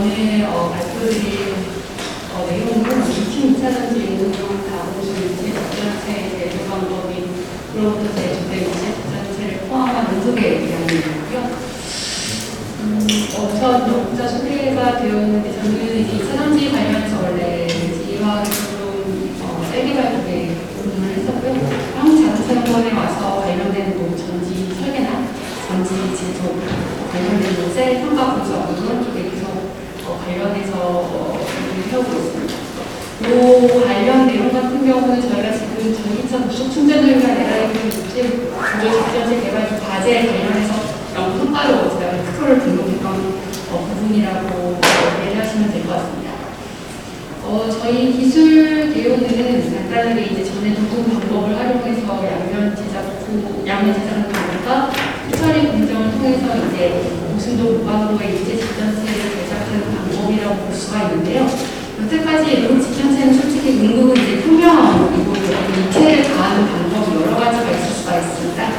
오늘 어, 발표드릴 어, 내용은 2층 2차 전지 운용 가공수 유치 적전체 제조 방법인 그로부터 제조된 유치 적전체를 포함한 연속의 내용이고요. 음, 어, 우선 여기서 소개가 되어 있는데 저는 이제 2차 전지 관련해서 원래 지화를 좀 어, 세계 발표에 공부를 했었고요. 한국 자동차연구원에 와서 관련된 뭐 전지 설계나 전지 제조 관련된 것에 평가 분석 이런 관련해서 어, 해오고 있습니다. 이 관련 내용 같은 경우는 저희가 지금 전기차 무속 충전을 위한 에라이브 육질 구조 직전체 개발 중 과제 관련해서 연구 성과로 제가 프로를 등록했던 어, 부분이라고 어, 이해하시면 될 것 같습니다. 어, 저희 기술 내용은 간단하게 이제 전에 도구 방법을 활용해서 양면 제작 후, 양면 방법과 처리 공정을 통해서 이제 고순도 무광으로의 유체 집전체를 제작하는 방법이라고 볼 수가 있는데요. 여태까지 이 집전체는 솔직히 은근히 이제 투명이고 유체를 가하는 방법이 여러 가지가 있을 수가 있습니다.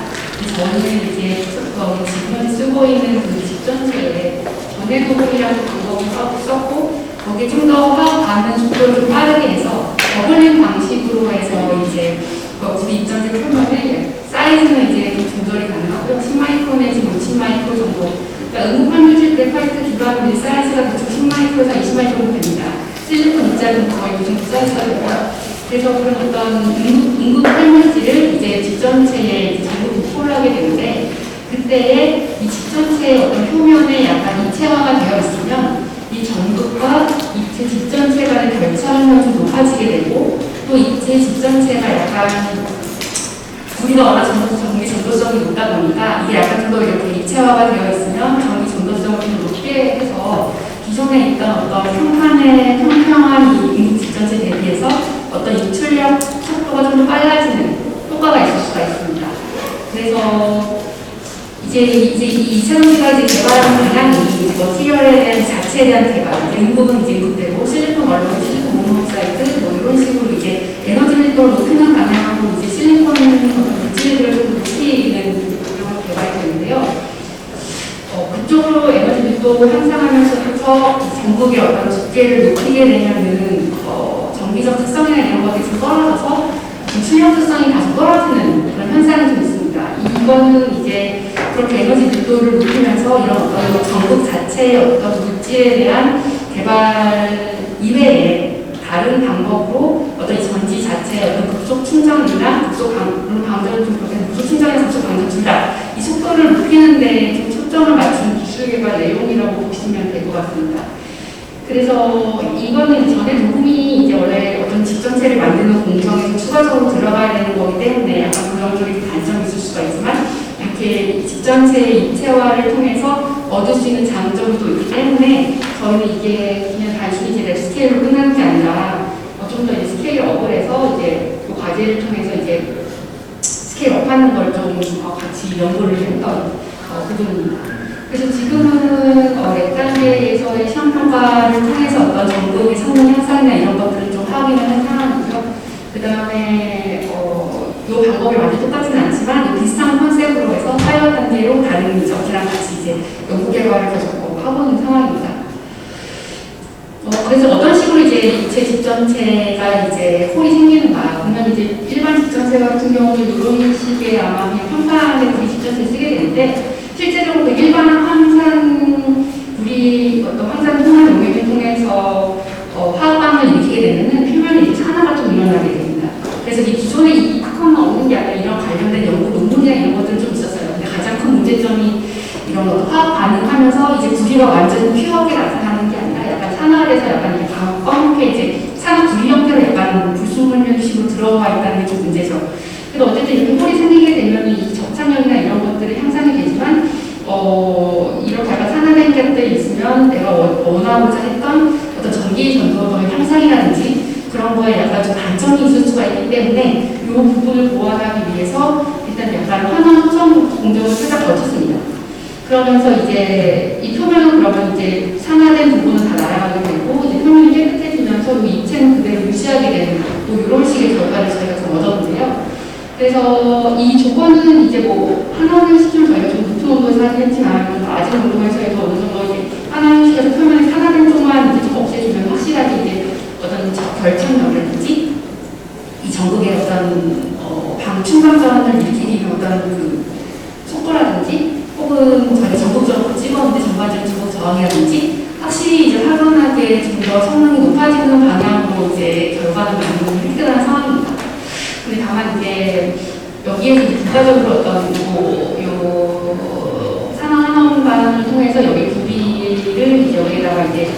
저는 이제 어, 지금 쓰고 있는 그 집전체에 전해 도금이라는 방법을 써- 썼고 거기에 좀 더 화학 반응 속도를 좀 빠르게 해서 버블링 방식으로 해서 이제 그 우리 입장제 표면에 사이즈는 이제 좀 조절이 가능하고요. 10마이크로 내지 50마이크로 정도. 그러니까 응급환율질 그래파이트 이제 사이즈가 대충 10마이크로에서 20마이크로 됩니다. 실리콘 입자는 거의 이 정도 사이즈가 되고요. 그래서 그런 어떤 응급, 활물질을 이제 집전체에 전부 도포를 하게 되는데 그때에 이 집전체의 어떤 표면에 약간 입체화가 되어 있으면 이 전극과 입체 집전체 간의 결착력이 좀 높아지게 되고 또 입체 집전체가 약간 우리가 워낙 전기 전도성이 높다 보니까 이게 약간 좀 더 이렇게 입체화가 되어 있으면 전기 전도성을 좀 높게 해서 기존에 있던 어떤 평판의 평평한 이 집전체 대비해서 어떤 입출력 속도가 좀 더 빨라지는 효과가 있을 수가 있습니다. 그래서 이제 이제 이 이차전지가 이제 개발하는 방향이 머티리얼에 대한 자체에 대한 개발, 응급은 이제 응급되고 실리콘 실리콘 모노옥사이드 뭐 이런 식으로 이제 에너지 밀도를 높이는 물질들을 좀 높이는 방향으로 개발이 되는데요. 어, 그쪽으로 에너지 밀도를 향상하면서부터 전극의 어떤 두께를 높이게 되면은 어, 전기적 특성이나 이런 것들이 좀 떨어져서 좀 출력 특성이 다소 떨어지는 그런 현상이 좀 있습니다. 이거는 이제 그렇게 에너지 밀도를 높이면서 이런 어떤 전극 자체의 어떤 물질에 대한 개발 이외에 다른 방법으로 어떤 이 전지 자체의 어떤 급속 충전이나 급속 방, 물론 방전은 좀 그렇게 급속 충전이나 급속 방전 둘다이 속도를 높이는데 좀 초점을 맞춘 기술 개발 내용이라고 보시면 될 것 같습니다. 그래서 이거는 전에 녹음이 이제 원래 어떤 집전체를 만드는 공정에서 추가적으로 들어가야 되는 거기 때문에 약간 쪽에 단점이 있을 수가 있지만 이렇게 집전체의 입체화를 통해서 얻을 수 있는 장점이 또 있기 때문에 저희는 이게 그냥 단순히 이제 랩 스케일로 끝나는 게 아니라 어, 좀더 이제 스케일 업을 해서 이제 그 과제를 통해서 이제 스케일 업하는 걸 좀 같이 연구를 했던 어, 부분입니다. 그래서 지금은 어, 랩 단계에서의 시험 평가를 통해서 어떤 전공의 성능 향상이나 이런 것들을 좀 확인을 한 상황이고요. 그 다음에 어, 이 방법이 완전 똑같지는 않지만 이 비슷한 컨셉으로 해서 파일럿 단계로 다른 전기랑 같이 이제 연구 개발을 계속 어, 하고 있는 상황입니다. 어, 그래서 어떤 식으로 이제 입체 집전체가 이제 홀이 생기는가 보면 이제 일반 집전체 같은 경우는 이런 식의 아마 평판의 우리 집전체 쓰게 되는데 실제로 그 일반 황산 우리 어떤 황산 통합 용액을 통해서 어, 화학방을 일으키게 되면은 표면에 이제 산화가 좀 일어나게 됩니다. 그래서 이 기존에 이 특허는 없는 게 아니라 이런 관련된 연구 논문이나 이런 것들은 좀 있었어요. 근데 가장 큰 문제점이 이런 어떤 화학 반응하면서 이제 구리가 완전 퓨어하게 나타나는 게 아니라 약간 산화돼서 약간 검게 이제 산화 구리 형태로 약간 불순물면식으로 들어와 있다는 게 좀 문제죠. 그래서 어쨌든 이렇게 홀이 생기게 되면 이 접착력이나 이런 것들이 향상이 되지만 어 이렇게 약간 산화된 것들이 있으면 내가 원- 원하고자 했던 어떤 전기 전도의 향상이라든지 그런 거에 약간 좀 단점이 있을 수가 있기 때문에 이 부분을 보완하기 위해서 일단 약간 환원 소성 공정을 살짝 거쳤습니다. 그러면서 이제 이 표면은 그러면 이제 산화된 부분은 다 날아가게 되고 이제 표면이 깨끗해지면서 이 입체는 그대로 유지하게 되는 뭐 이런 식의 결과를 저희가 좀 얻었는데요. 그래서 이 조건은 이제 뭐 하나는 시점 저희가 좀 높은 온도에서 하긴 했지만 낮은 온도에서 해서 어느 정도 이제 하나는 시켜서 표면이 산화된 쪽만 이제 좀 없애주면 확실하게 이제 어떤 저- 결착력이라든지 이 전극의 어떤 어, 방충망전을 일으키는 어떤 그 속도라든지 혹은 저희가 전국적으로 찍었는데 전반적인 전국 저항이라든지 확실히 이제 확연하게 좀 더 성능이 높아지는 방향으로 이제 결과를 만드는 획득하는 상황입니다. 근데 다만 이제 여기에서 이제 부가적으로 어떤 뭐요 산화 환원반을 통해서 여기 구비를 이제 여기다가 이제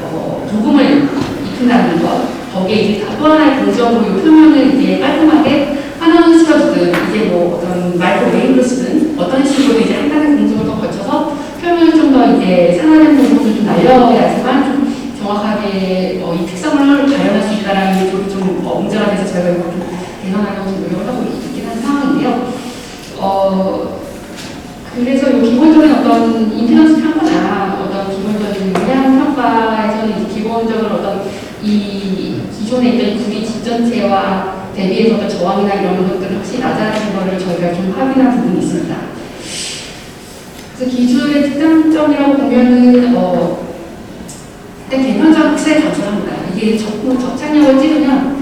어, 도금을 입힌다는 것. 거기에 이제 또 하나의 공정으로 이 표면을 이제 깔끔하게 하나는 시켜주든 이제 뭐 어떤 마이크로웨이브로 쓰든 어떤 식으로 이제 한 단계 공정을 더 거쳐서 표면을 좀 더 이제 산화된 부분을 좀 날려야지만 좀 정확하게 어, 이 특성을 발현할 수 있다라는 쪽이 좀 어, 문제가 돼서 저희가 이걸 좀 개선하려고 좀 노력을 하고 있긴 한 상황인데요. 어, 그래서 이 기본적인 어떤 임피던스 평가나 어떤 기본적인 물량 평가에서는 기본적으로 어떤 이 기존에 있던 구리 집전체와 대비해서 어떤 저항이나 이런 것들을 확실히 낮아진 거를 저희가 좀 확인한 부분이 있습니다. 그래서 기술의 특장점이라고 보면은 어, 일단 개편적 확실히 감소합니다. 이게 접, 접착력을 찍으면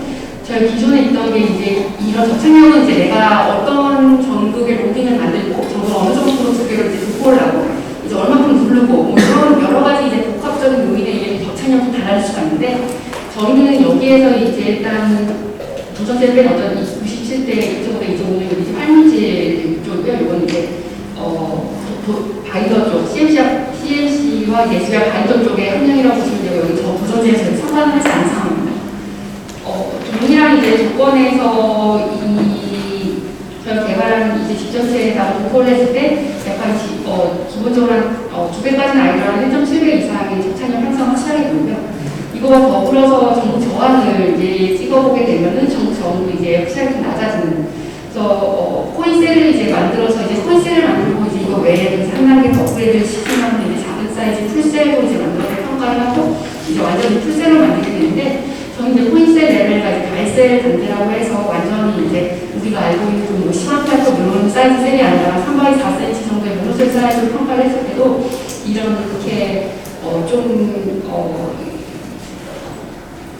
저희 기존에 있던 게 이제 이런 접착력은 이제 내가 어떤 전극의 로딩을 만들고 전극 어느 정도로 두께를 이제 도포를 하고 이제 얼마큼 누르고 뭐 이런 여러 가지 이제 복합적인 요인에 이게 접착력이 달라질 수가 있는데 저희는 여기에서 이제 일단 도전제를 뺀 어떤 97대 이쪽으로 이제 오는 이제 활물질 쪽이고요. 이건 이제 어 도- 도- 바이더 쪽 CMC CMC와 예수야 바이더 쪽의 함량이라고 보시면 되고 여기 저 도전제에서 상관하지 않은 상황입니다. 어, 동일한 이제 조건에서 이 저희 개발한 이제 집전체에다가 도포를 했을 때 약간 지, 어, 기본적으로 한 어, 두 배까지는 아니더라도 1.7배 이상의 접착력 향상 확실하게 되고요. 이거와 더불어서 전국 저항을 이제 찍어보게 되면은 전국 저항도 이제 확실하게 좀 낮아지는. 그래서 어, 코인셀을 이제 만들어서 이제 코인셀을 만들고 이제 이거 외에 더 업그레이드를 시키면 이제 작은 사이즈 풀셀로 이제 만들어서 평가를 하고 이제 완전히 풀셀로 만들게 되는데 저는 이제 코인 달셀 단계라고 해서 완전히 이제 우리가 알고 있는 그뭐 심화탈도 물론 사이즈 셀이 아니라 3바이 4cm 정도의 모노셀 사이즈로 평가를 했을 때도 이런 그렇게 어 좀 어,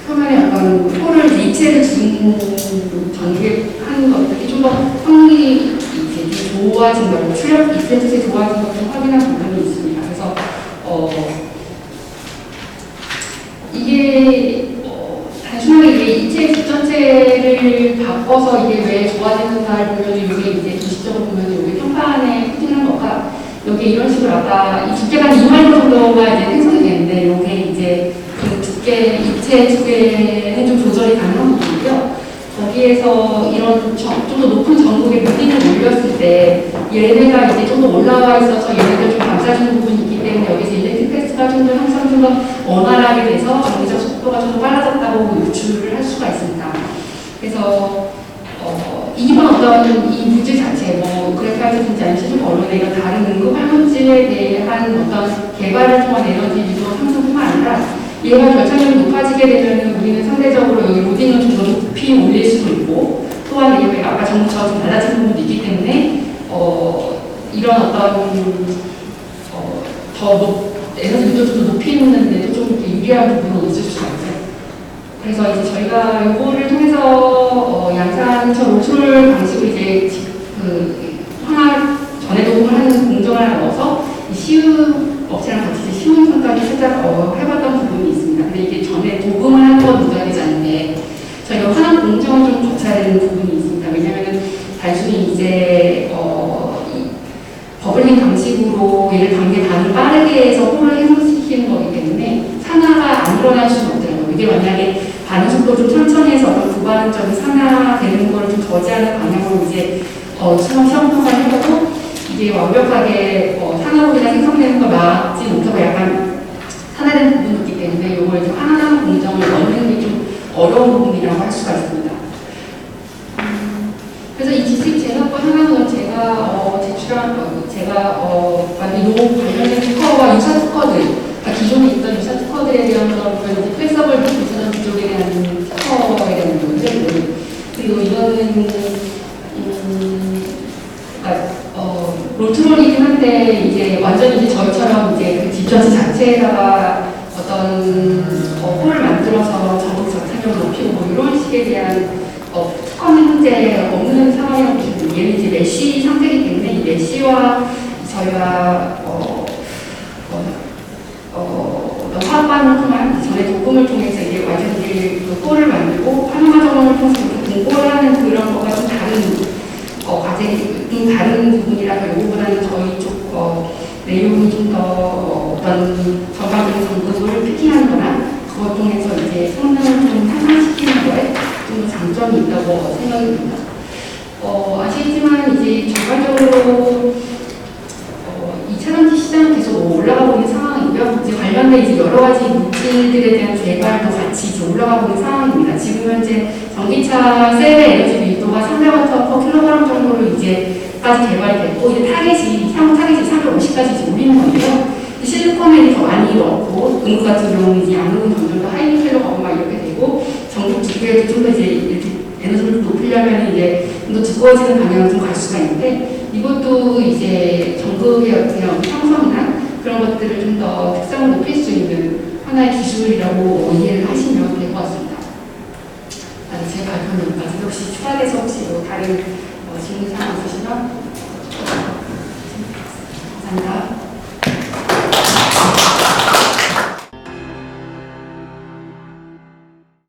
표면에 약간 폴을 입체를 준 전개하는 것들이 좀 더 확률이 이제 좀 좋아진다고 출력 입체들이 좋아진 것을 확인한 부분이 있습니다. 그래서 어 이게 어, 단순하게 이게 입체 집전체를 바꿔서 이게 왜 좋아지는가를 보면 이게 이제 도식적으로 보면 여기 평판에 코팅한 거가 여기 이런 식으로 아까 이 두께가 한 2마이크로 정도가 이제 생성이 되는데 이게 이제 그 두께 입체 두께는 좀 조절이 가능한 부분이고요. 거기에서 이런 좀 더 높은 전국의 무딩을 올렸을 때 얘네가 이제 좀 더 올라와 있어서 얘네들 좀 감싸주는 부분이 있기 때문에 여기서 일렉트릭 패스가 좀 더 항상 좀 더 원활하게 돼서 정리적 속도가 좀 더 빨라졌다고 유추를 할 수가 있습니다. 그래서 어, 이번 어떤 이 물질 자체, 뭐 그래파이트든지 아니면 시중 언론에 이런 다른 응급 활물질에 대한 어떤 개발을 통한 에너지 유도 상승뿐만 아니라 얘가 결착력이 높아지게 되면 우리는 상대적으로 여기 로딩을 좀 더 높이 올릴 수도 있고 또한 이게 아까 전부처럼 좀 달라진 부분도 있기 때문에 어, 이런 어떤 어, 더 높, 에너지 유도를 좀더 높이 놓는데도 좀 유리한 부분이 있을 수가 있어요. 그래서 이제 저희가 요거를 통해서 어, 양산처 로출 방식으로 이제 지- 그 하나 전에 녹음을 하는 공정을 넣어서 이 시우 업체랑 같이 시운 평가를 살짝 어, 해봤던 부분이 있습니다. 근데 이게 전에 녹음을 하는 건 문제가 되지 않는데 저희가 화난 공정을 좀 거쳐야 되는 부분이 있습니다. 왜냐하면 단순히 이제 어, 이 버블링 방식으로 얘를 단계 반을 빠르게 해서 홀을 해소시키는 거기 때문에 산화가 안 일어날 수는 없더라고요. 이게 만약에 반응 속도 좀 천천히 해서 어떤 부반적인 산화되는 걸 좀 저지하는 방향으로 이제 어, 시험 시험 평가를 해보고 이게 완벽하게 어, 산화물이나 생성되는 걸 막지 못하고 약간 산화된 부분이 있기 때문에 이걸 하나하나 공정을 넣는 게 좀 어려운 부분이라고 할 수가 있습니다. 음, 그래서 이 지식 제작과 하나는 제가 어, 제출한 어, 제가 어, 만든 요 관련된 특허와 유사 특허들 그러니까 기존에 있던 유사 특허들에 대한 그런 전지 자체에다가 어떤 어, 홀을 만들어서 전국 전체력을 높이고 뭐 이런 식에 대한 어, 특허는 현재 없는 보시면 돼요. 얘는 이제 메쉬 상태이기 때문에 이 메쉬와 저희가 어, 어, 어, 어떤 사업반을 통한 전에 도금을 통해서 이제 완전히 그 홀을 만들고 파노마 정원을 통해서 공고를 하는 그런 거가 좀 다른 어, 과제이 좀 다른 부분이라서 요거보다는 저희 쪽 어, 내용이 좀더 어, 어떤 전반적인 점검을 피팅하는 거나 그걸 통해서 이제 성능을 좀 향상시키는 거에 좀더 장점이 있다고 생각이 듭니다. 어, 아시겠지만 이제 전반적으로 어, 2차전지 시장은 계속 올라가고 있는 상황이고요. 이제 관련된 이제 여러 가지 물질들에 대한 개발도 같이 이제 올라가고 있는 상황입니다. 지금 현재 전기차 셀의 에너지 밀도가 300와트 퍼 킬로그램 정도로 이제 까지 개발이 됐고 이제 타겟이 향후 타겟이 350까지 이제 올리는 건데요. 그 실리콘은 더 많이 넣고 음극 같은 경우는 이제 양극은 점점 더 하이니켈러가 막 이렇게 되고 전국 두께도 좀 더 이제 에너지를 높이려면 이제 좀 더 두꺼워지는 방향으로 좀 갈 수가 있는데 이것도 이제 전극의 어떤 형성이나 그런 것들을 좀 더 특성을 높일 수 있는 하나의 기술이라고 이해를 하시면 될 것 같습니다. 아, 제 발표는 여기까지. 혹시 추가돼서 혹시 뭐 다른 어, 질문 사항 있으시면 감사합니다.